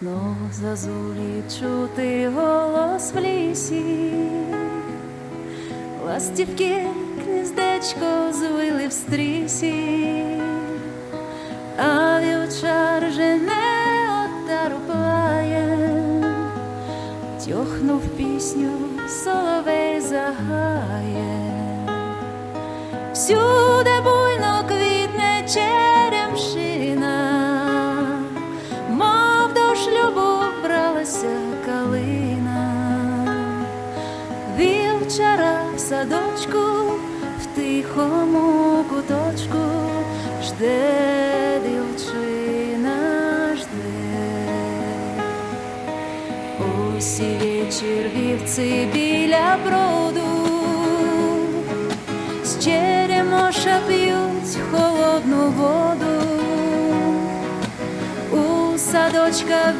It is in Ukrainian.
Знов зазулі чути голос в лісі, ластівки гніздечко звили в стрісі, а вівчар жене отару плає, тьохнув пісню, соловей загає, всюди садочку, в тихому куточку жде дівчина, жде. Усі вечір вівці біля броду з черемоша п'ють холодну воду у садочка